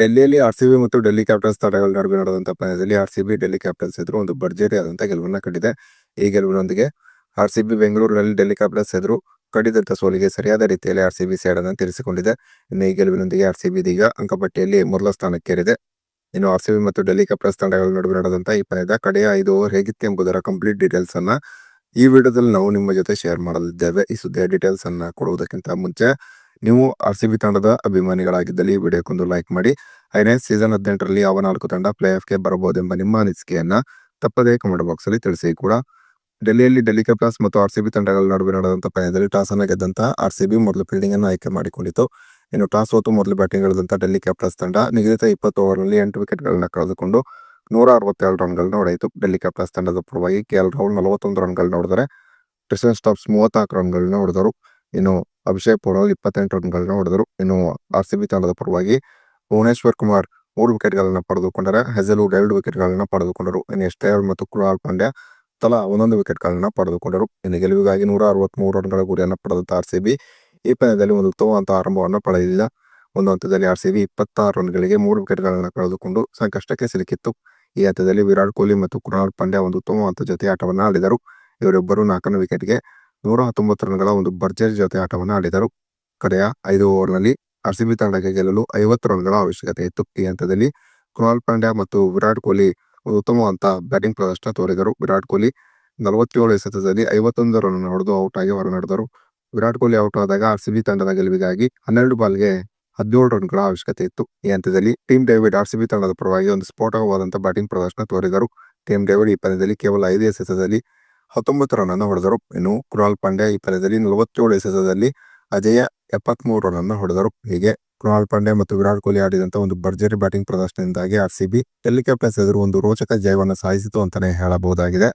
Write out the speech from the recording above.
ಡೆಲ್ಲಿಯಲ್ಲಿ R C B ಮತ್ತು Delhi capitals ತಂಡಗಳ ನಡುವೆ ನಡೆದಂತಹ ಪಂದ್ಯದಲ್ಲಿ R C B, Delhi Capitals ಎದುರು ಒಂದು ಭರ್ಜರಿ ಆದಂತಹ ಗೆಲುವನ್ನ ಕಂಡಿದೆ. ಈ ಗೆಲುವಿನೊಂದಿಗೆ ಆರ್ ಸಿಬಿ ಬೆಂಗಳೂರಿನಲ್ಲಿ ಡೆಲ್ಲಿ ಕ್ಯಾಪಿಟಲ್ಸ್ ಎದುರು ಕಡಿದಂತ ಸೋಲಿಗೆ ಸರಿಯಾದ ರೀತಿಯಲ್ಲಿ ಆರ್ ಸಿಬಿ ಸೇಡನ್ನು ತೀರಿಸಿಕೊಂಡಿದೆ. ಇನ್ನು ಈ ಗೆಲುವಿನೊಂದಿಗೆ ಆರ್ ಸಿ ಬಿ ಇದೀಗ ಅಂಕಪಟ್ಟಿಯಲ್ಲಿ ಮೊದಲ ಸ್ಥಾನಕ್ಕೇರಿದೆ. ಇನ್ನು ಆರ್ ಸಿ ಬಿ ಮತ್ತು ಡೆಲ್ಲಿ ಕ್ಯಾಪಿಟಲ್ಸ್ ತಂಡಗಳ ನಡುವೆ ನಡೆದಂತಹ ಈ ಪಂದ್ಯದ ಕಡೆಯ ಐದು ಓವರ್ ಹೇಗಿತ್ತು ಎಂಬುದರ ಕಂಪ್ಲೀಟ್ ಡೀಟೇಲ್ಸ್ ಅನ್ನ ಈ ವಿಡಿಯೋದಲ್ಲಿ ನಾವು ನಿಮ್ಮ ಜೊತೆ ಶೇರ್ ಮಾಡಲಿದ್ದೇವೆ. ಈ ಸುದ್ದಿಯ ಡೀಟೇಲ್ಸ್ ಅನ್ನ ಕೊಡುವುದಕ್ಕಿಂತ ಮುಂಚೆ ನೀವು ಆರ್ ಸಿ ಬಿ ತಂಡದ ಅಭಿಮಾನಿಗಳಾಗಿದ್ದಲ್ಲಿ ವಿಡಿಯೋಕ್ಕೊಂದು ಲೈಕ್ ಮಾಡಿ, ಐದನೇ ಸೀಸನ್ ಹದಿನೆಂಟರಲ್ಲಿ ಯಾವ ನಾಲ್ಕು ತಂಡ ಪ್ಲೇ ಆಫ್ಗೆ ಬರಬಹುದೆಂಬ ನಿಮ್ಮ ಅನಿಸಿಕೆಯನ್ನ ತಪ್ಪದೇ ಕಮೆಂಟ್ ಬಾಕ್ಸ್ ಅಲ್ಲಿ ತಿಳಿಸಿ ಕೂಡ. ಡೆಲ್ಲಿಯಲ್ಲಿ ಡೆಲ್ಲಿ ಕ್ಯಾಪಿಟಲ್ಸ್ ಮತ್ತು ಆರ್ ಸಿ ಬಿ ತಂಡಗಳ ನಡುವೆ ನಡೆದಂತಹ ಪಂದ್ಯದಲ್ಲಿ ಟಾಸ್ ಅನ್ನ ಗೆದ್ದಂತ ಆರ್ ಸಿ ಬಿ ಮೊದಲು ಫೀಲ್ಡಿಂಗ್ ಅನ್ನು ಆಯ್ಕೆ ಮಾಡಿಕೊಂಡಿತು. ಇನ್ನು ಟಾಸ್ ಹೊತ್ತು ಮೊದಲು ಬ್ಯಾಟಿಂಗ್ ಇಳಿದಂತ ಡೆಲ್ಲಿ ಕ್ಯಾಪಿಟಲ್ಸ್ ತಂಡ ನಿಗದಿತ ಇಪ್ಪತ್ತು ಓವರ್ನಲ್ಲಿ ಎಂಟು ವಿಕೆಟ್ಗಳನ್ನು ಕಳೆದುಕೊಂಡು ನೂರ ಅರವತ್ತೆರಡು ರನ್ಗಳನ್ನು ಹೊಡೆಯಿತು. ಡೆಲ್ಲಿ ಕ್ಯಾಪಿಟಲ್ಸ್ ತಂಡದ ಪರವಾಗಿ ಕೆ ಎಲ್ ರಾಹುಲ್ ನಲವತ್ತೊಂದು ರನ್ಗಳನ್ನ ಹೊಡೆದರೆ ಕ್ರಿಸ್ಟನ್ ಸ್ಟಾಪ್ಸ್ ಮೂವತ್ನಾಲ್ಕು ರನ್ಗಳನ್ನ ಹೊಡೆದರು. ಇನ್ನು ಅಭಿಷೇಕ್ ಪೋಡಲ್ ಇಪ್ಪತ್ತೆಂಟು ರನ್ಗಳನ್ನ ಹೊಡೆದರು. ಇನ್ನು ಆರ್ ಸಿ ಬಿ ತಂಡದ ಪರವಾಗಿ ಭುವನೇಶ್ವರ್ ಕುಮಾರ್ ಮೂರು ವಿಕೆಟ್ಗಳನ್ನು ಪಡೆದುಕೊಂಡರೆ ಹೆಜಲ್ವುಡ್ ಎರಡು ವಿಕೆಟ್ಗಳನ್ನು ಪಡೆದುಕೊಂಡರು. ಇನ್ನು ಸ್ಟೇರ್ ಮತ್ತು ಕುಲಾಲ್ ಪಾಂಡ್ಯ ತಲಾ ಒಂದೊಂದು ವಿಕೆಟ್ಗಳನ್ನು ಪಡೆದುಕೊಂಡರು. ಇನ್ನು ಗೆಲುವಿಗಾಗಿ ನೂರ ಅರವತ್ಮೂರು ರನ್ಗಳ ಗುರಿಯನ್ನು ಪಡೆದಂತ ಆರ್ ಸಿ ಬಿ ಈ ಪಂದ್ಯದಲ್ಲಿ ಒಂದು ಉತ್ತಮವಾದ ಆರಂಭವನ್ನು ಪಡೆದಿಲ್ಲ. ಒಂದು ಹಂತದಲ್ಲಿ ಆರ್ ಸಿ ಬಿ ಇಪ್ಪತ್ತಾರು ರನ್ಗಳಿಗೆ ಮೂರು ವಿಕೆಟ್ಗಳನ್ನು ಕಳೆದುಕೊಂಡು ಸಂಕಷ್ಟಕ್ಕೆ ಸಿಲುಕಿತ್ತು. ಈ ಹಂತದಲ್ಲಿ ವಿರಾಟ್ ಕೊಹ್ಲಿ ಮತ್ತು ಕುರಾಲ್ ಪಾಂಡ್ಯ ಒಂದು ಉತ್ತಮವಾದ ಜೊತೆ ಆಟವನ್ನು ಆಡಿದರು. ಇವರಿಬ್ಬರು ನಾಲ್ಕನೇ ವಿಕೆಟ್ಗೆ ನೂರ ಹತ್ತೊಂಬತ್ತು ರನ್ಗಳ ಒಂದು ಭರ್ಜರಿ ಜೊತೆ ಆಟವನ್ನು ಆಡಿದರು. ಕಡೆಯ ಐದು ಓವರ್ನಲ್ಲಿ ಆರ್ ಸಿ ಬಿ ತಂಡಕ್ಕೆ ಗೆಲ್ಲಲು ಐವತ್ತು ರನ್ಗಳ ಅವಶ್ಯಕತೆ ಇತ್ತು. ಈ ಹಂತದಲ್ಲಿ ಕೃಣಾಲ್ ಪಾಂಡ್ಯ ಮತ್ತು ವಿರಾಟ್ ಕೊಹ್ಲಿ ಒಂದು ಉತ್ತಮವಾದ ಬ್ಯಾಟಿಂಗ್ ಪ್ರದರ್ಶನ ತೋರಿದರು. ವಿರಾಟ್ ಕೊಹ್ಲಿ ನಲವತ್ತೇಳು ಎಸೆತದಲ್ಲಿ ಐವತ್ತೊಂದು ರನ್ ಹೊಡೆದು ಔಟ್ ಆಗಿ ಹೊರನಡೆದರು. ವಿರಾಟ್ ಕೊಹ್ಲಿ ಔಟ್ ಆದಾಗ ಆರ್ ಸಿ ಬಿ ತಂಡದ ಗೆಲುವಿಗಾಗಿ ಹನ್ನೆರಡು ಬಾಲ್ಗೆ ಹದಿನೇಳು ರನ್ಗಳ ಅವಶ್ಯಕತೆ ಇತ್ತು. ಈ ಹಂತದಲ್ಲಿ Tim David R C B ತಂಡದ ಪರವಾಗಿ ಒಂದು ಸ್ಫೋಟಕವಾದಂತಹ ಬ್ಯಾಟಿಂಗ್ ಪ್ರದರ್ಶನ ತೋರಿದರು. ಟೀಮ್ ಡೇವಿಡ್ ಈ ಪಂದ್ಯದಲ್ಲಿ ಕೇವಲ ಐದು ಎಸೆತದಲ್ಲಿ ಹತ್ತೊಂಬತ್ತು ರನ್ ಅನ್ನು ಹೊಡೆದರು. ಇನ್ನು ಕೃಣಾಲ್ ಪಾಂಡ್ಯ ಈ ಪಂದ್ಯದಲ್ಲಿ ನಲವತ್ತೇಳು ಎಸೆತದಲ್ಲಿ ಅಜಯ ಎಪ್ಪತ್ಮೂರು ರನ್ ಹೊಡೆದರು. ಹೀಗೆ ಕೃಣಾಲ್ ಪಾಂಡ್ಯ ಮತ್ತು ವಿರಾಟ್ ಕೊಹ್ಲಿ ಆಡಿದಂತ ಒಂದು ಭರ್ಜರಿ batting ಪ್ರದರ್ಶನದಿಂದಾಗಿ R C B Delhi Capitals ಎದುರು ಒಂದು ರೋಚಕ ಜಯವನ್ನು ಸಾಧಿಸಿತು ಅಂತಾನೆ ಹೇಳಬಹುದಾಗಿದೆ.